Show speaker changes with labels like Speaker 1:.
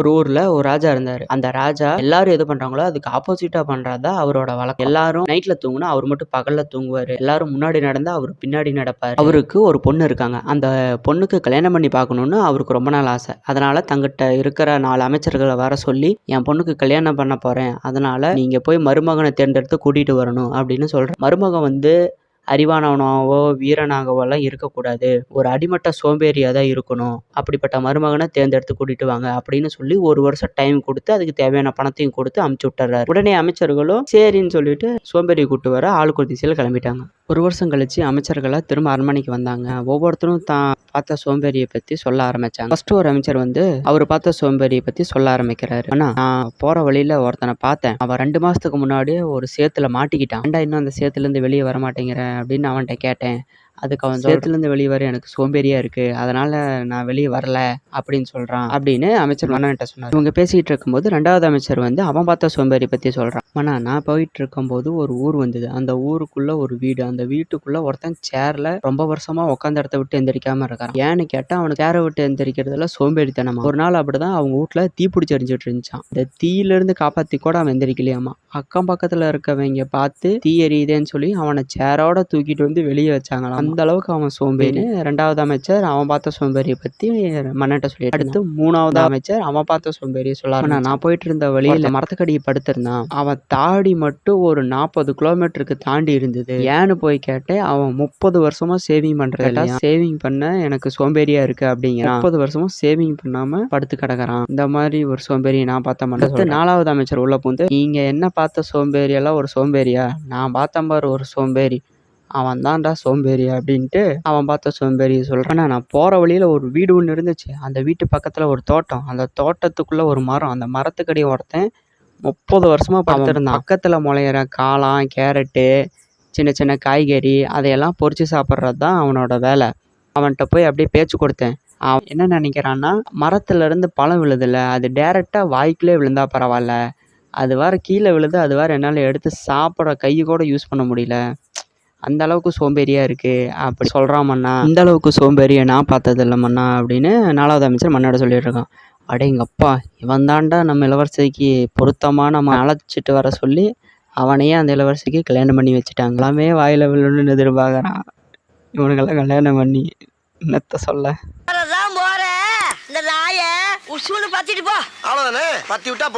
Speaker 1: ஒரு ஊர்ல ஒரு ராஜா இருந்தாரு. அந்த ராஜா எல்லாரும் எது பண்றாங்களோ அதுக்கு ஆப்போசிட்டா பண்றதா அவரோட வழக்கம். எல்லாரும் நைட்ல தூங்குனா அவர் மட்டும் பகல்ல தூங்குவாரு. எல்லாரும் முன்னாடி நடந்தா அவர் பின்னாடி நடப்பாரு. அவருக்கு ஒரு பொண்ணு இருக்காங்க. அந்த பொண்ணுக்கு கல்யாணம் பண்ணி பார்க்கணும்னு அவருக்கு ரொம்ப நாள் ஆசை. அதனால தங்கிட்ட இருக்கிற நாலு அமைச்சர்களை வர சொல்லி என் பொண்ணுக்கு கல்யாணம் பண்ண போறேன். அதனால நீங்க போய் மருமகனை தேர்ந்தெடுத்து கூட்டிட்டு வரணும் அப்படின்னு சொல்றேன் மருமகன் வந்து அறிவானவனாகவோ வீரனாகவோ எல்லாம் இருக்கக்கூடாது. ஒரு அடிமட்ட சோம்பேறியாக தான் இருக்கணும். அப்படிப்பட்ட மருமகனை தேர்ந்தெடுத்து கூட்டிட்டு வாங்க அப்படின்னு சொல்லி ஒரு வருஷம் டைம் கொடுத்து அதுக்கு தேவையான பணத்தையும் கொடுத்து அமுச்சு விட்டுறாரு. உடனே அமைச்சர்களும் சரின்னு சொல்லிட்டு சோம்பேறி கூட்டு வர ஆளுக்கு திசையில் கிளம்பிட்டாங்க. ஒரு வருஷம் கழிச்சு அமைச்சர்களாக திரும்ப அரண்மனைக்கு வந்தாங்க. ஒவ்வொருத்தரும் தான் பார்த்த சோம்பேறியை பற்றி சொல்ல ஆரம்பிச்சாங்க. ஃபர்ஸ்ட் ஒரு அமைச்சர் வந்து அவர் பார்த்த சோம்பேறியை பற்றி சொல்ல ஆரம்பிக்கிறாரு. ஆனா நான் போகிற வழியில் ஒருத்தனை பார்த்தேன். அவன் ரெண்டு மாதத்துக்கு முன்னாடியே ஒரு சேத்துல மாட்டிக்கிட்டான். ஏன்டா இன்னும் அந்த சேத்துலேருந்து வெளியே வர மாட்டேங்கிறேன் அப்படின்னு அவன்கிட்ட கேட்டேன். அதுக்கு அவன் சேத்துலேருந்து வெளியே வர எனக்கு சோம்பேறியா இருக்கு. அதனால நான் வெளியே வரல அப்படின்னு சொல்றான் அப்படின்னு அமைச்சர் மன்னன்ட்ட சொன்னார். இவங்க பேசிட்டு இருக்கும்போது ரெண்டாவது அமைச்சர் வந்து அவன் பார்த்த சோம்பேறி பத்தி சொல்றான். ஆனால் நான் போயிட்டு இருக்கும்போது ஒரு ஊர் வந்தது. அந்த ஊருக்குள்ளே ஒரு வீடு. அந்த வீட்டுக்குள்ளே ஒருத்தன் சேரில் ரொம்ப வருஷமாக உட்காந்த இடத்த விட்டு எந்திரிக்காமல் இருக்கான். ஏன்னு கேட்டால் அவனுக்கு சேரை விட்டு எந்திரிக்கிறதுல சோம்பேறித்தனமா. ஒரு நாள் அப்படிதான் அவங்க வீட்டில் தீ பிடிச்சி எரிஞ்சிட்டு இருந்துச்சான் இந்த தீயிலேருந்து காப்பாற்றி கூட அவன் எந்திரிக்கலையாமா? அக்கம் பக்கத்தில் இருக்கவங்க பார்த்து தீ எரியுதேன்னு சொல்லி அவனை சேரோட தூக்கிட்டு வந்து வெளியே வச்சாங்களாம். அந்த அளவுக்கு அவன் சோம்பேறி. ரெண்டாவது அமைச்சர் அவன் பார்த்த சோம்பேறியை பற்றி மன்னட்ட சொல்லி அடுத்து மூணாவது அமைச்சர் அவன் பார்த்த சோம்பேறியை சொல்ல நான் போயிட்டு இருந்த வழியில் மரத்துக்கடி படுத்திருந்தான். அவன் தாடி மட்டும் ஒரு நாற்பது கிலோமீட்டருக்கு தாண்டி இருந்தது. ஏன்னு போய் கேட்டேன் அவன் முப்பது வருஷமா சேவிங் பண்றதா சேவிங் பண்ண எனக்கு சோம்பேறியா இருக்கு அப்படிங்கிறான். முப்பது வருஷமா சேவிங் பண்ணாம படுத்து கிடக்குறான். இந்த மாதிரி ஒரு சோம்பேறியை நான் பார்த்த மாட்டேன் நாலாவது அமைச்சர் உள்ள பூந்து நீங்க என்ன பார்த்த சோம்பேறி? எல்லாம் ஒரு சோம்பேறியா? நான் பார்த்தேன் பாரு ஒரு சோம்பேறி. அவன் தான்டா சோம்பேறி அப்படின்ட்டு அவன் பார்த்த சோம்பேறி சொல்கிறான் நான் போகிற வழியில் ஒரு வீடு ஒன்று இருந்துச்சு. அந்த வீட்டு பக்கத்தில் ஒரு தோட்டம். அந்த தோட்டத்துக்குள்ளே ஒரு மரம். அந்த மரத்துக்கடி ஒருத்தன் முப்பது வருஷமாக பார்த்துருந்தான் பக்கத்தில் முளையிற காளான் கேரட்டு சின்ன சின்ன காய்கறி அதையெல்லாம் பொறிச்சு சாப்பிட்றது தான் அவனோட வேலை. அவன்கிட்ட போய் அப்படியே பேச்சு கொடுத்தேன். அவன் என்ன நினைக்கிறான்னா மரத்துல இருந்து பழம் விழுதுல்ல அது டேரெக்டாக வாய்க்குள்ளே விழுந்தா பரவாயில்ல. அது வேற கீழே விழுது அது வேற என்னால் எடுத்து சாப்பிட கை கூட யூஸ் பண்ண முடியல. அந்த அளவுக்கு சோம்பேறியா இருக்கு. அப்படி சொல்கிறான் மன்னா. இந்த அளவுக்கு சோம்பேறியை நான் பார்த்தது இல்லை மன்னா அப்படின்னு நாலாவது அமைச்சர் மன்னோட சொல்லிட்டு இருக்கான். அடேங்கப்பா இவன் தாண்டா நம்ம இளவரசிக்கு பொருத்தமாக நம்ம அழைச்சிட்டு வர சொல்லி அவனையே அந்த இளவரசிக்கு கல்யாணம் பண்ணி வச்சுட்டாங்க எல்லாமே வாயில விழணும்னு எதிர்பார்க்குறான். இவனுக்கெல்லாம் கல்யாணம் பண்ணி என்னத்த சொல்ல?
Speaker 2: போற. இந்த நாய உசுன்னு பத்திட்டு போ.
Speaker 3: அவ்வளவுதானே? பத்தி விட்டா போதும்